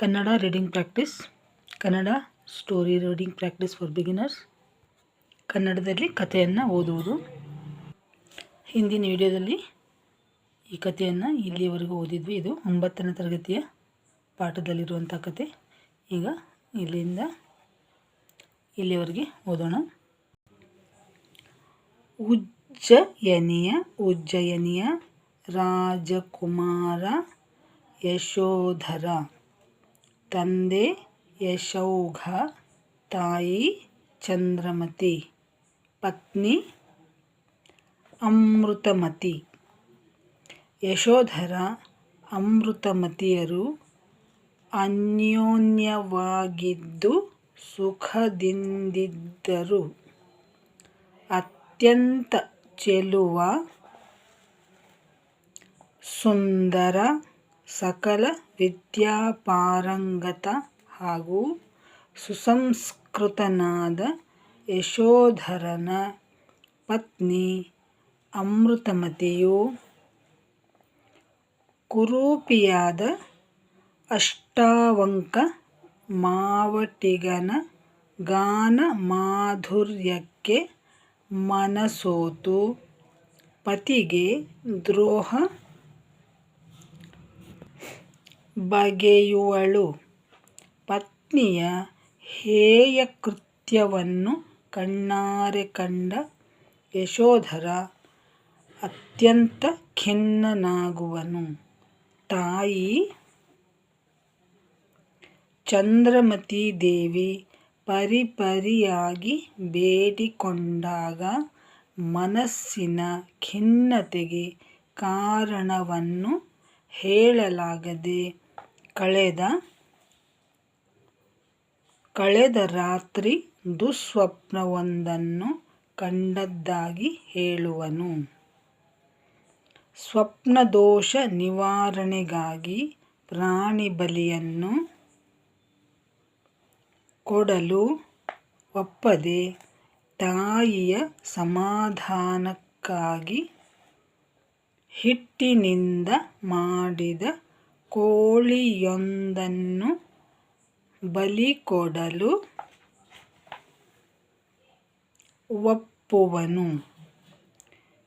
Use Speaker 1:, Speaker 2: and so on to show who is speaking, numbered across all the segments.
Speaker 1: Kannada reading practice Kannada story reading practice for beginners ಕನ್ನಡದಲ್ಲಿ ಕಥೆಯನ್ನು ಓದುವುದು. ಹಿಂದಿನ ವಿಡಿಯೋದಲ್ಲಿ ಈ ಕಥೆಯನ್ನು ಇಲ್ಲಿಯವರೆಗೂ ಓದಿದ್ವಿ. ಇದು ಒಂಬತ್ತನೇ ತರಗತಿಯ ಪಾಠದಲ್ಲಿರುವಂಥ ಕತೆ ಈಗ ಇಲ್ಲಿಂದ ಇಲ್ಲಿವರೆಗೆ ಓದೋಣ. ಉಜ್ಜಯನಿಯ ಉಜ್ಜಯನಿಯ ರಾಜಕುಮಾರ ಯಶೋಧರ. ತಂದೆ ಯಶೌಘ ತಾಯಿ ಚಂದ್ರಮತಿ ಪತ್ನಿ ಅಮೃತಮತಿ. ಯಶೋಧರ ಅಮೃತಮತಿಯರು ಅನ್ಯೋನ್ಯವಾಗಿದ್ದು ಸುಖದಿಂದಿದ್ದರು. ಅತ್ಯಂತ ಚೆಲುವ ಸುಂದರ ಸಕಲ ವಿದ್ಯಾಪಾರಂಗತ ಹಾಗೂ ಸುಸಂಸ್ಕೃತನಾದ ಯಶೋಧರನ ಪತ್ನಿ ಅಮೃತಮತಿಯು ಕುರೂಪಿಯಾದ ಅಷ್ಟಾವಂಕ ಮಾವಟಿಗನ ಗಾನ ಮಾಧುರ್ಯಕ್ಕೆ ಮನಸೋತು. ಪತಿಗೆ ದ್ರೋಹ ಬಗೆಯುವಳು. ಪತ್ನಿಯ ಹೇಯ ಕೃತ್ಯವನ್ನು ಕಣ್ಣಾರೆ ಕಂಡ ಯಶೋಧರ ಅತ್ಯಂತ ಖಿನ್ನನಾಗುವನು. ತಾಯಿ ಚಂದ್ರಮತಿ ದೇವಿ ಪರಿಪರಿಯಾಗಿ ಬೇಡಿಕೊಂಡಾಗ ಮನಸ್ಸಿನ ಖಿನ್ನತೆಗೆ ಕಾರಣವನ್ನು ಹೇಳಲಾಗದೆ ಕಳೆದ ಕಳೆದ ರಾತ್ರಿ ದುಸ್ವಪ್ನವೊಂದನ್ನು ಕಂಡದ್ದಾಗಿ ಹೇಳುವನು. ಸ್ವಪ್ನದೋಷ ನಿವಾರಣೆಗಾಗಿ ಪ್ರಾಣಿ ಬಲಿಯನ್ನು ಕೊಡಲು ಒಪ್ಪದೆ ತಾಯಿಯ ಸಮಾಧಾನಕ್ಕಾಗಿ ಹಿಟ್ಟಿನಿಂದ ಮಾಡಿದ ಕೋಳಿಯೊಂದನ್ನು ಬಲಿ ಕೊಡಲು ಒಪ್ಪುವನು.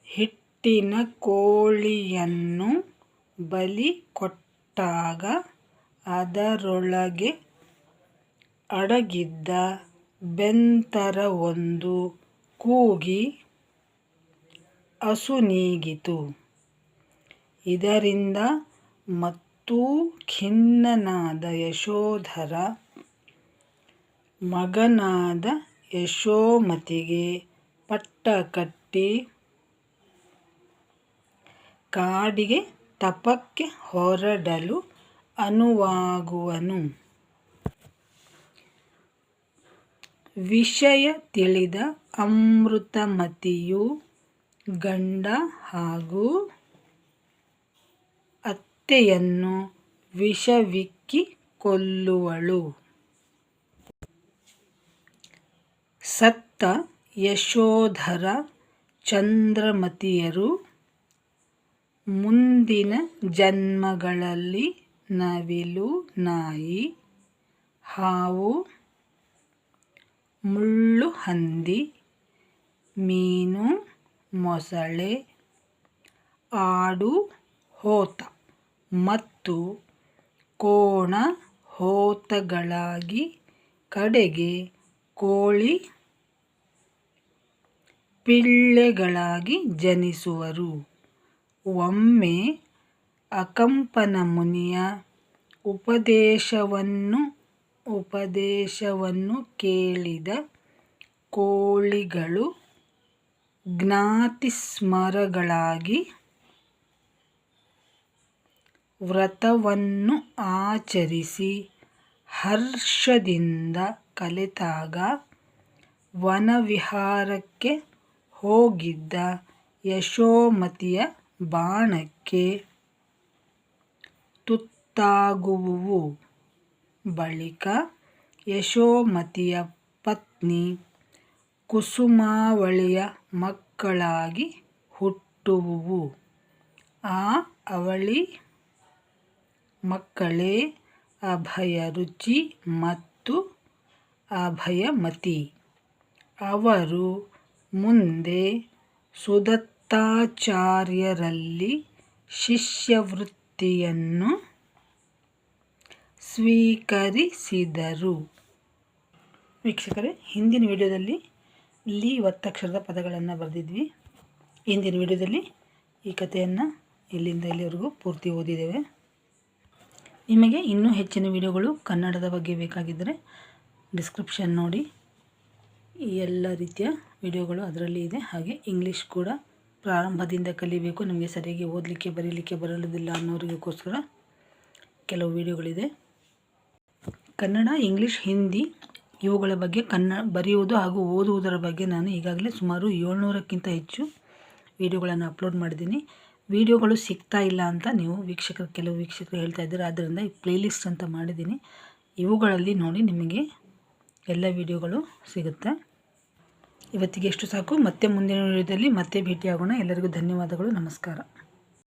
Speaker 1: ಹಿಟ್ಟಿನ ಕೋಳಿಯನ್ನು ಬಲಿ ಕೊಟ್ಟಾಗ ಅದರೊಳಗೆ ಅಡಗಿದ್ದ ಬೆಂತರವೊಂದು ಕೂಗಿ ಅಸುನೀಗಿತು ಇದರಿಂದ ಮತ್ತೂ ಖಿನ್ನನಾದ ಯಶೋಧರ ಮಗನಾದ ಯಶೋಮತಿಗೆ ಪಟ್ಟ ಕಟ್ಟಿ ಕಾಡಿಗೆ ತಪಕ್ಕೆ ಹೊರಡಲು ಅನುವಾಗುವನು. ವಿಷಯ ತಿಳಿದ ಅಮೃತಮತಿಯು ಗಂಡ ಹಾಗೂ ಅತ್ತೆಯನ್ನು ವಿಷವಿಕ್ಕಿ ಕೊಲ್ಲುವಳು ಸತ್ತ ಯಶೋಧರ ಚಂದ್ರಮತಿಯರು ಮುಂದಿನ ಜನ್ಮಗಳಲ್ಲಿ ನವಿಲು ನಾಯಿ, ಹಾವು, ಮುಳ್ಳು ಹಂದಿ, ಮೀನು, ಮೊಸಳೆ, ಆಡು, ಹೋತ. ಮತ್ತು ಕೋಣ ಹೋತಗಳಾಗಿ ಕಡೆಗೆ ಕೋಳಿ ಪಿಳ್ಳೆಗಳಾಗಿ ಜನಿಸುವರು. ಒಮ್ಮೆ ಅಕಂಪನ ಮುನಿಯ ಉಪದೇಶವನ್ನು ಉಪದೇಶವನ್ನು ಕೇಳಿದ ಕೋಳಿಗಳು ಜ್ಞಾತಿಸ್ಮರಗಳಾಗಿ ವ್ರತವನ್ನು ಆಚರಿಸಿ ಹರ್ಷದಿಂದ ಕಲಿತಾಗ ವನವಿಹಾರಕ್ಕೆ ಹೋಗಿದ್ದ ಯಶೋಮತಿಯ ಬಾಣಕ್ಕೆ ತುತ್ತಾಗುವುವು. ಬಳಿಕ ಯಶೋಮತಿಯ ಪತ್ನಿ ಕುಸುಮಾವಳಿಯ ಮಕ್ಕಳಾಗಿ ಹುಟ್ಟುವುವು. ಆ ಅವಳಿ ಮಕ್ಕಳೇ, ಅಭಯ ರುಚಿ ಮತ್ತು ಅಭಯಮತಿ ಅವರು ಮುಂದೆ ಸುದತ್ತಾಚಾರ್ಯರಲ್ಲಿ ಶಿಷ್ಯವೃತ್ತಿಯನ್ನು ಸ್ವೀಕರಿಸಿದರು. ವೀಕ್ಷಕರೇ, ಹಿಂದಿನ ವಿಡಿಯೋದಲ್ಲಿ ಲಿ ಒತ್ತಕ್ಷರದ ಪದಗಳನ್ನು ಬರೆದಿದ್ವಿ. ಹಿಂದಿನ ವಿಡಿಯೋದಲ್ಲಿ ಈ ಕಥೆಯನ್ನು ಇಲ್ಲಿಂದ ಇಲ್ಲಿವರೆಗೂ ಪೂರ್ತಿ ಓದಿದ್ದೇವೆ. ನಿಮಗೆ ಇನ್ನೂ ಹೆಚ್ಚಿನ ವಿಡಿಯೋಗಳು ಕನ್ನಡದ ಬಗ್ಗೆ ಬೇಕಾಗಿದ್ದರೆ ಡಿಸ್ಕ್ರಿಪ್ಷನ್ ನೋಡಿ. ಈ ಎಲ್ಲ ರೀತಿಯ ವಿಡಿಯೋಗಳು ಅದರಲ್ಲಿ ಇದೆ. ಹಾಗೆ ಇಂಗ್ಲೀಷ್ ಕೂಡ ಪ್ರಾರಂಭದಿಂದ ಕಲಿಬೇಕು. ನಮಗೆ ಸರಿಯಾಗಿ ಓದಲಿಕ್ಕೆ, ಬರೀಲಿಕ್ಕೆ ಬರಲುದಿಲ್ಲ ಅನ್ನೋರಿಗೋಸ್ಕರ ಕೆಲವು ವಿಡಿಯೋಗಳಿದೆ. ಕನ್ನಡ, ಇಂಗ್ಲೀಷ್, ಹಿಂದಿ ಇವುಗಳ ಬಗ್ಗೆ ಕನ್ನ, ಬರೆಯುವುದು ಹಾಗೂ ಓದುವುದರ ಬಗ್ಗೆ ನಾನು ಈಗಾಗಲೇ ಸುಮಾರು ಏಳ್ನೂರಕ್ಕಿಂತ ಹೆಚ್ಚು ವಿಡಿಯೋಗಳನ್ನು ಅಪ್ಲೋಡ್ ಮಾಡಿದ್ದೀನಿ. ವಿಡಿಯೋಗಳು ಸಿಗ್ತಾ ಇಲ್ಲ ಅಂತ ನೀವು ವೀಕ್ಷಕರು, ಕೆಲವು ವೀಕ್ಷಕರು ಹೇಳ್ತಾ ಇದ್ದಾರೆ. ಆದ್ದರಿಂದ ಈ ಪ್ಲೇಲಿಸ್ಟ್ ಅಂತ ಮಾಡಿದ್ದೀನಿ. ಇವುಗಳಲ್ಲಿ ನೋಡಿ ನಿಮಗೆ ಎಲ್ಲ ವಿಡಿಯೋಗಳು ಸಿಗುತ್ತೆ. ಇವತ್ತಿಗೆ ಎಷ್ಟು ಸಾಕು. ಮತ್ತೆ ಮುಂದಿನ ವಿಡಿಯೋದಲ್ಲಿ ಮತ್ತೆ ಭೇಟಿಯಾಗೋಣ. ಎಲ್ಲರಿಗೂ ಧನ್ಯವಾದಗಳು. ನಮಸ್ಕಾರ.